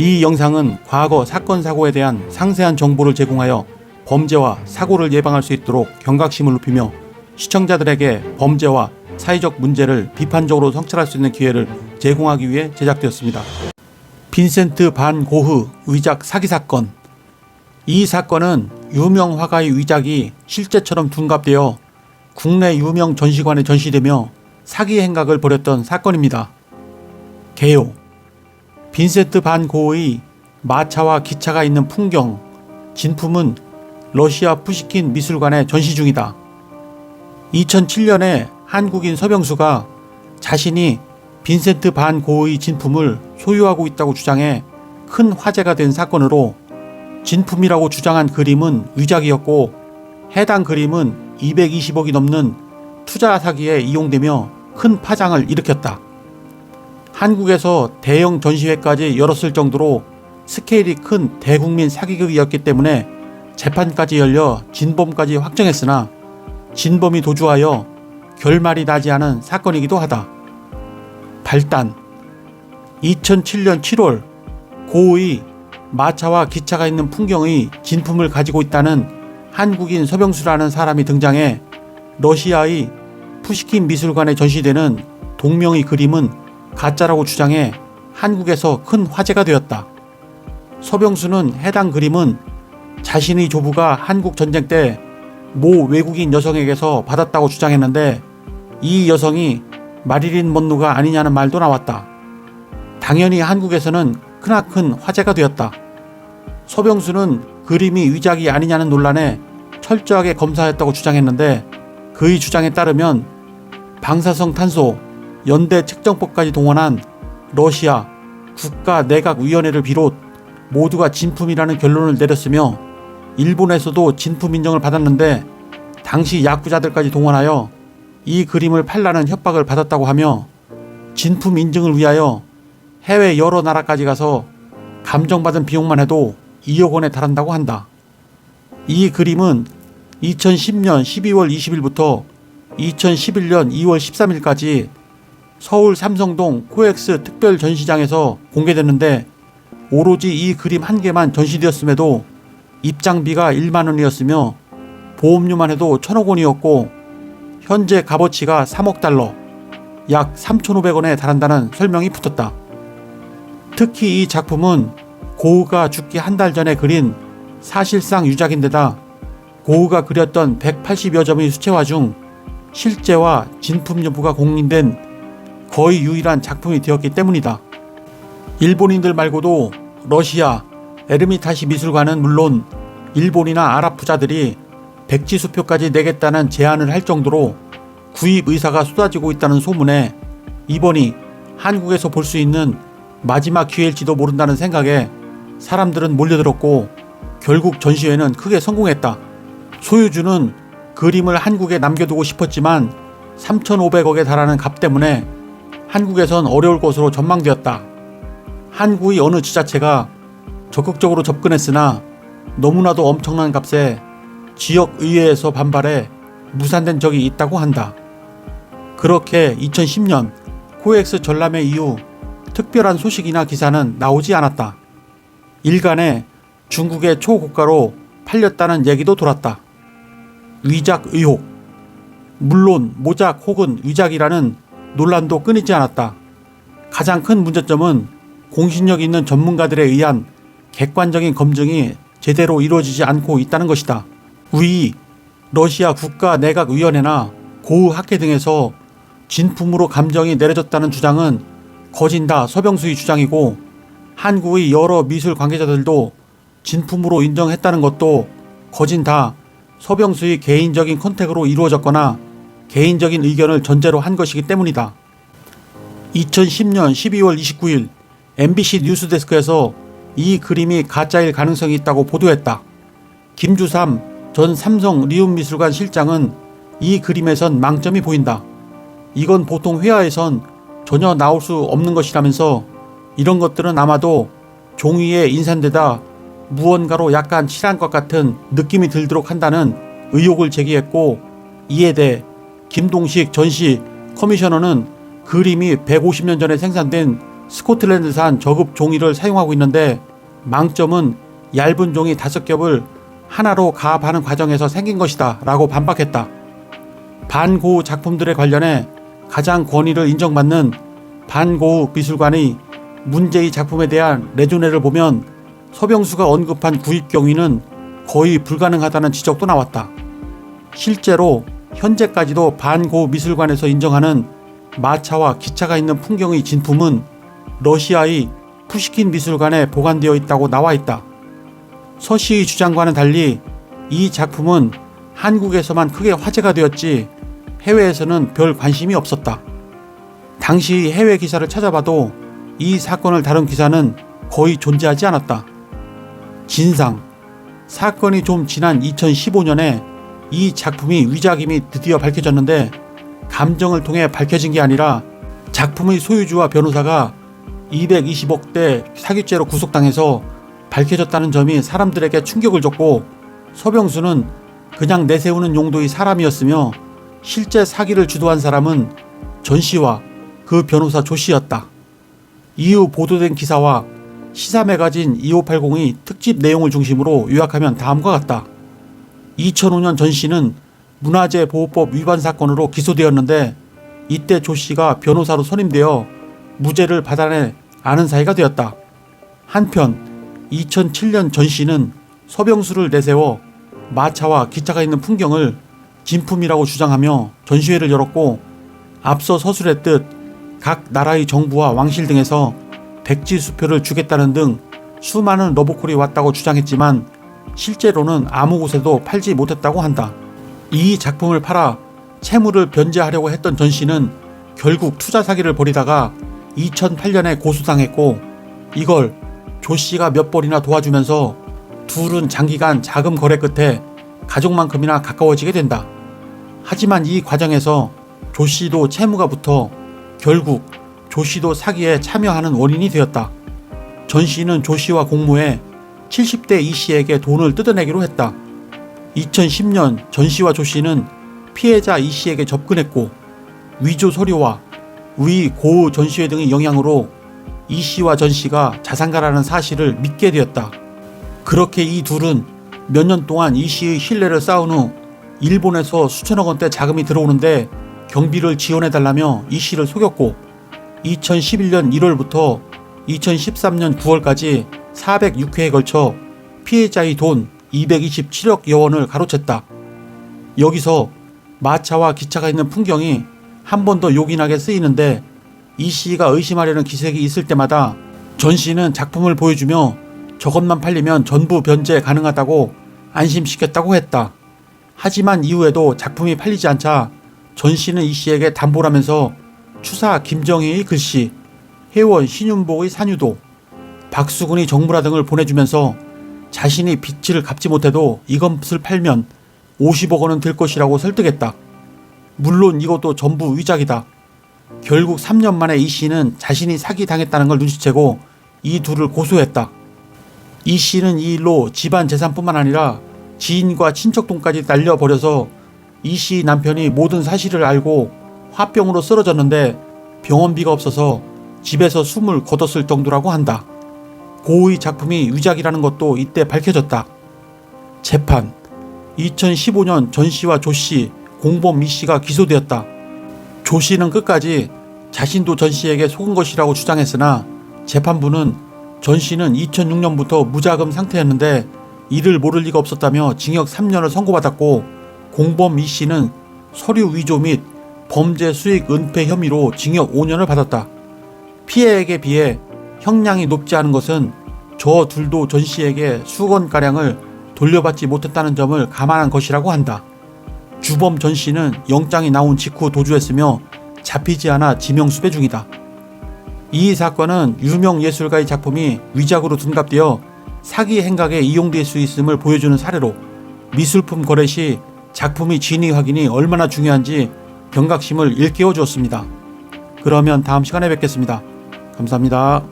이 영상은 과거 사건 사고에 대한 상세한 정보를 제공하여 범죄와 사고를 예방할 수 있도록 경각심을 높이며 시청자들에게 범죄와 사회적 문제를 비판적으로 성찰할 수 있는 기회를 제공하기 위해 제작되었습니다. 빈센트 반 고흐 위작 사기 사건. 이 사건은 유명 화가의 위작이 실제처럼 둔갑되어 국내 유명 전시관에 전시되며 사기 행각을 벌였던 사건입니다. 개요. 빈센트 반 고흐의 마차와 기차가 있는 풍경, 진품은 러시아 푸시킨 미술관에 전시 중이다. 2007년에 한국인 서병수가 자신이 빈센트 반 고흐의 진품을 소유하고 있다고 주장해 큰 화제가 된 사건으로 진품이라고 주장한 그림은 위작이었고 해당 그림은 220억이 넘는 투자 사기에 이용되며 큰 파장을 일으켰다. 한국에서 대형 전시회까지 열었을 정도로 스케일이 큰 대국민 사기극이었기 때문에 재판까지 열려 진범까지 확정했으나 진범이 도주하여 결말이 나지 않은 사건이기도 하다. 발단 2007년 7월 고의 마차와 기차가 있는 풍경의 진품을 가지고 있다는 한국인 서병수라는 사람이 등장해 러시아의 푸시킨 미술관에 전시되는 동명의 그림은 가짜라고 주장해 한국에서 큰 화제가 되었다. 서병수는 해당 그림은 자신의 조부가 한국 전쟁 때 모 외국인 여성에게서 받았다고 주장했는데 이 여성이 마릴린 먼로가 아니냐는 말도 나왔다. 당연히 한국에서는 크나큰 화제가 되었다. 서병수는 그림이 위작이 아니냐는 논란에 철저하게 검사했다고 주장했는데 그의 주장에 따르면 방사성 탄소, 연대 측정법까지 동원한 러시아 국가 내각 위원회를 비롯 모두가 진품이라는 결론을 내렸으며 일본에서도 진품 인정을 받았는데 당시 야구자들까지 동원하여 이 그림을 팔라는 협박을 받았다고 하며 진품 인증을 위하여 해외 여러 나라까지 가서 감정받은 비용만 해도 2억 원에 달한다고 한다. 이 그림은 2010년 12월 20일부터 2011년 2월 13일까지 서울 삼성동 코엑스 특별 전시장에서 공개됐는데 오로지 이 그림 한 개만 전시되었음에도 입장비가 1만 원이었으며 보험료만 해도 1천억 원이었고 현재 값어치가 3억 달러, 약 3,500원에 달한다는 설명이 붙었다. 특히 이 작품은 고흐가 죽기 한 달 전에 그린 사실상 유작인데다 고흐가 그렸던 180여 점의 수채화 중 실제와 진품 여부가 공인된 거의 유일한 작품이 되었기 때문이다. 일본인들 말고도 러시아, 에르미타시 미술관은 물론 일본이나 아랍 부자들이 백지 수표까지 내겠다는 제안을 할 정도로 구입 의사가 쏟아지고 있다는 소문에 이번이 한국에서 볼 수 있는 마지막 기회일지도 모른다는 생각에 사람들은 몰려들었고 결국 전시회는 크게 성공했다. 소유주는 그림을 한국에 남겨두고 싶었지만 3,500억에 달하는 값 때문에 한국에선 어려울 것으로 전망되었다. 한국의 어느 지자체가 적극적으로 접근했으나 너무나도 엄청난 값에 지역 의회에서 반발해 무산된 적이 있다고 한다. 그렇게 2010년 코엑스 전람회 이후 특별한 소식이나 기사는 나오지 않았다. 일간에 중국의 초고가로 팔렸다는 얘기도 돌았다. 위작 의혹. 물론 모작 혹은 위작이라는 논란도 끊이지 않았다. 가장 큰 문제점은 공신력 있는 전문가들에 의한 객관적인 검증이 제대로 이루어지지 않고 있다는 것이다. 위 러시아 국가 내각위원회나 고흐 학회 등에서 진품으로 감정이 내려졌다는 주장은 거진다 서병수의 주장이고 한국의 여러 미술 관계자들도 진품으로 인정했다는 것도 거진다 서병수의 개인적인 컨택으로 이루어졌거나 개인적인 의견을 전제로 한 것이기 때문이다. 2010년 12월 29일 MBC 뉴스데스크에서 이 그림이 가짜일 가능성이 있다고 보도했다. 김주삼 전 삼성 리움미술관 실장은 이 그림에선 망점이 보인다. 이건 보통 회화에선 전혀 나올 수 없는 것이라면서 이런 것들은 아마도 종이에 인산되다 무언가로 약간 칠한 것 같은 느낌이 들도록 한다는 의혹을 제기했고 이에 대해 김동식 전시 커미셔너는 그림이 150년 전에 생산된 스코틀랜드산 저급 종이를 사용하고 있는데 망점은 얇은 종이 다섯 겹을 하나로 가압하는 과정에서 생긴 것이다 라고 반박했다. 반고우 작품들에 관련해 가장 권위를 인정받는 반고우 미술관의 문제의 작품에 대한 레조네를 보면 서병수가 언급한 구입 경위는 거의 불가능하다는 지적도 나왔다. 실제로 현재까지도 반고우 미술관에서 인정하는 마차와 기차가 있는 풍경의 진품은 러시아의 푸시킨 미술관에 보관되어 있다고 나와 있다. 서씨의 주장과는 달리 이 작품은 한국에서만 크게 화제가 되었지 해외에서는 별 관심이 없었다. 당시 해외 기사를 찾아봐도 이 사건을 다룬 기사는 거의 존재하지 않았다. 진상. 사건이 좀 지난 2015년에 이 작품이 위작임이 드디어 밝혀졌는데 감정을 통해 밝혀진 게 아니라 작품의 소유주와 변호사가 220억대 사기죄로 구속당해서 밝혀졌다는 점이 사람들에게 충격을 줬고 서병수는 그냥 내세우는 용도의 사람이었으며 실제 사기를 주도한 사람은 전 씨와 그 변호사 조 씨였다. 이후 보도된 기사와 시사 매거진 2580의 특집 내용을 중심으로 요약하면 다음과 같다. 2005년 전 씨는 문화재 보호법 위반 사건으로 기소되었는데 이때 조 씨가 변호사로 선임되어 무죄를 받아내 아는 사이가 되었다. 한편 2007년 전 씨는 서병수를 내세워 마차와 기차가 있는 풍경을 진품이라고 주장하며 전시회를 열었고 앞서 서술했듯 각 나라의 정부와 왕실 등에서 백지 수표를 주겠다는 등 수많은 러브콜이 왔다고 주장했지만 실제로는 아무 곳에도 팔지 못했다고 한다. 이 작품을 팔아 채무를 변제하려고 했던 전 씨는 결국 투자 사기를 벌이다가 2008년에 고소당했고 이걸 조 씨가 몇 번이나 도와주면서 둘은 장기간 자금 거래 끝에 가족만큼이나 가까워지게 된다. 하지만 이 과정에서 조 씨도 채무가 붙어 결국 조 씨도 사기에 참여하는 원인이 되었다. 전 씨는 조 씨와 공모해 70대 이 씨에게 돈을 뜯어내기로 했다. 2010년 전 씨와 조 씨는 피해자 이 씨에게 접근했고 위조 서류와 위 고의 전시회 등의 영향으로 이 씨와 전 씨가 자산가라는 사실을 믿게 되었다. 그렇게 이 둘은 몇 년 동안 이 씨의 신뢰를 쌓은 후 일본에서 수천억 원대 자금이 들어오는데 경비를 지원해달라며 이 씨를 속였고 2011년 1월부터 2013년 9월까지 406회에 걸쳐 피해자의 돈 227억여 원을 가로챘다. 여기서 마차와 기차가 있는 풍경이 한 번 더 요긴하게 쓰이는데 이 씨가 의심하려는 기색이 있을 때마다 전 씨는 작품을 보여주며 저것만 팔리면 전부 변제 가능하다고 안심시켰다고 했다. 하지만 이후에도 작품이 팔리지 않자 전 씨는 이 씨에게 담보라면서 추사 김정희의 글씨, 회원 신윤복의 산유도, 박수근의 정부라 등을 보내주면서 자신이 빚을 갚지 못해도 이것을 팔면 50억 원은 들 것이라고 설득했다. 물론 이것도 전부 위작이다. 결국 3년 만에 이 씨는 자신이 사기당했다는 걸 눈치채고 이 둘을 고소했다. 이 씨는 이 일로 집안 재산뿐만 아니라 지인과 친척 돈까지 날려버려서 이 씨 남편이 모든 사실을 알고 화병으로 쓰러졌는데 병원비가 없어서 집에서 숨을 거뒀을 정도라고 한다. 고의 작품이 위작이라는 것도 이때 밝혀졌다. 재판 2015년 전 씨와 조 씨, 공범 미 씨가 기소되었다. 조 씨는 끝까지 자신도 전 씨에게 속은 것이라고 주장했으나 재판부는 전 씨는 2006년부터 무자금 상태였는데 이를 모를 리가 없었다며 징역 3년을 선고받았고 공범 미 씨는 서류 위조 및 범죄 수익 은폐 혐의로 징역 5년을 받았다. 피해액에 비해 형량이 높지 않은 것은 저 둘도 전 씨에게 수건가량을 돌려받지 못했다는 점을 감안한 것이라고 한다. 주범 전 씨는 영장이 나온 직후 도주했으며 잡히지 않아 지명수배 중이다. 이 사건은 유명 예술가의 작품이 위작으로 둔갑되어 사기 행각에 이용될 수 있음을 보여주는 사례로 미술품 거래 시 작품의 진위 확인이 얼마나 중요한지 경각심을 일깨워 주었습니다. 그러면 다음 시간에 뵙겠습니다. 감사합니다.